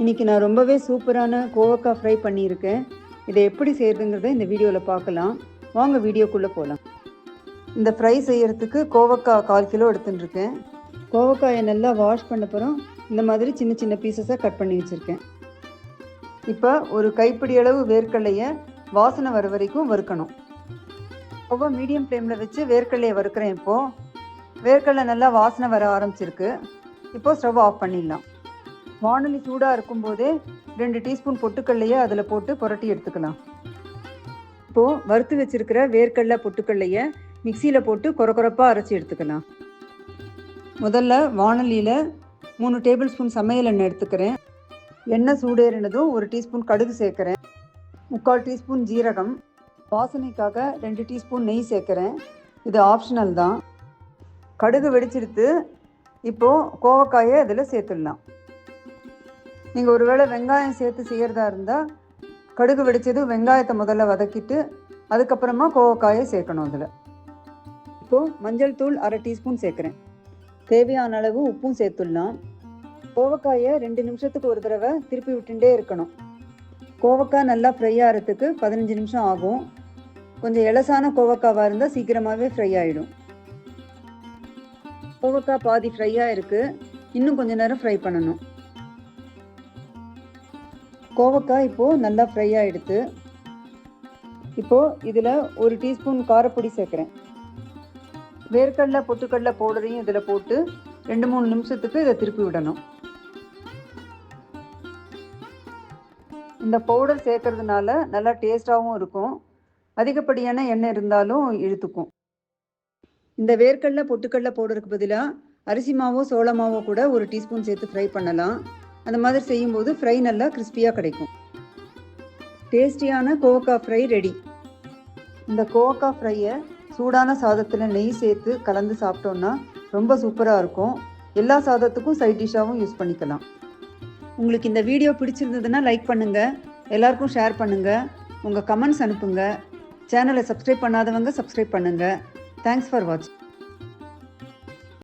இன்னைக்கு நான் ரொம்பவே சூப்பரான கோவக்காய் ஃப்ரை பண்ணியிருக்கேன். இதை எப்படி செய்கிறதுங்கிறத இந்த வீடியோவில் பார்க்கலாம். வாங்க வீடியோக்குள்ளே போகலாம் இந்த ஃப்ரை செய்கிறதுக்கு கோவக்காய் கால் கிலோ எடுத்துட்டுருக்கேன். கோவக்காயை நல்லா வாஷ் பண்ணப்புறம் இந்த மாதிரி சின்ன சின்ன பீசஸாக கட் பண்ணி வச்சுருக்கேன். இப்போ ஒரு கைப்பிடி அளவு வேர்க்கடலையை வாசனை வர வரைக்கும் வறுக்கணும். ஸ்டவ்வை மீடியம் ஃப்ளேமில் வச்சு வேர்க்கடலையை வறுக்கிறேன் இப்போது வேர்க்கடலை நல்லா வாசனை வர ஆரம்பிச்சிருக்கு. இப்போது ஸ்டவ் ஆஃப் பண்ணிடலாம். வானொலி சூடாக இருக்கும்போதே ரெண்டு டீஸ்பூன் பொட்டுக்கல்லையே அதில் போட்டு புரட்டி எடுத்துக்கலாம். இப்போது வறுத்து வச்சிருக்கிற வேர்க்கடலை பொட்டுக்கல்லையை மிக்சியில் போட்டு குறக்குறப்பாக அரைச்சி எடுத்துக்கலாம். முதல்ல வானொலியில் மூணு டேபிள் ஸ்பூன் சமையல் எண்ணெய் எடுத்துக்கிறேன். எண்ணெய் சூடேறினதும் ஒரு டீஸ்பூன் கடுகு சேர்க்குறேன். முக்கால் டீஸ்பூன் ஜீரகம். வாசனைக்காக ரெண்டு டீஸ்பூன் நெய் சேர்க்குறேன். இது ஆப்ஷனல் தான். கடுகு வெடிச்செடுத்து இப்போது கோவக்காயை இதில் சேர்த்துடலாம். நீங்கள் ஒருவேளை வெங்காயம் சேர்த்து செய்கிறதா இருந்தால் கடுகு வெடிச்சது வெங்காயத்தை முதல்ல வதக்கிட்டு அதுக்கப்புறமா கோவக்காயை சேர்க்கணும் அதில். இப்போது மஞ்சள் தூள் அரை டீஸ்பூன் சேர்க்குறேன். தேவையான அளவு உப்பும் சேர்த்துடலாம். கோவக்காயை ரெண்டு நிமிஷத்துக்கு ஒரு தடவை திருப்பி விட்டுட்டே இருக்கணும். கோவக்காய் நல்லா ஃப்ரை ஆகிறதுக்கு பதினஞ்சு நிமிஷம் ஆகும். கொஞ்சம் இலசான கோவக்காவாக இருந்தால் சீக்கிரமாகவே ஃப்ரை ஆகிடும் கோவக்காய் பாதி ஃப்ரையாக இருக்குது இன்னும் கொஞ்சம் நேரம் ஃப்ரை பண்ணணும். கோவக்காய் இப்போது நல்லா ஃப்ரை ஆகிடுது இப்போது இதில் ஒரு டீஸ்பூன் காரப்பொடி சேர்க்குறேன். வேர்க்கடலை பொட்டுக்கடலை பவுடரையும் இதில் போட்டு ரெண்டு மூணு நிமிஷத்துக்கு இதை திருப்பி விடணும். இந்த பவுடர் சேர்க்கறதுனால நல்லா டேஸ்டாகவும் இருக்கும். அதிகப்படியான எண்ணெய் இருந்தாலும் இழுத்துக்கும். இந்த வேர்க்கடலை பொட்டுக்கடலை பவுடருக்கு பதிலாக அரிசி மாவோ சோள மாவோ கூட ஒரு டீஸ்பூன் சேர்த்து ஃப்ரை பண்ணலாம். அந்த மாதிரி செய்யும்போது ஃப்ரை நல்லா கிறிஸ்பியாக கிடைக்கும். டேஸ்டியான கோவக்காய் ஃப்ரை ரெடி இந்த கோவக்காய் ஃப்ரையை சூடான சாதத்தில் நெய் சேர்த்து கலந்து சாப்பிட்டோன்னா ரொம்ப சூப்பராக இருக்கும். எல்லா சாதத்துக்கும் சைட் டிஷ்ஷாகவும் யூஸ் பண்ணிக்கலாம். உங்களுக்கு இந்த வீடியோ பிடிச்சிருந்ததுன்னா லைக் பண்ணுங்கள் எல்லாருக்கும் ஷேர் பண்ணுங்கள் உங்கள் கமெண்ட்ஸ் அனுப்புங்க. சேனலை சப்ஸ்கிரைப் பண்ணாதவங்க சப்ஸ்கிரைப் பண்ணுங்கள் தேங்க்ஸ் ஃபார் வாட்சிங்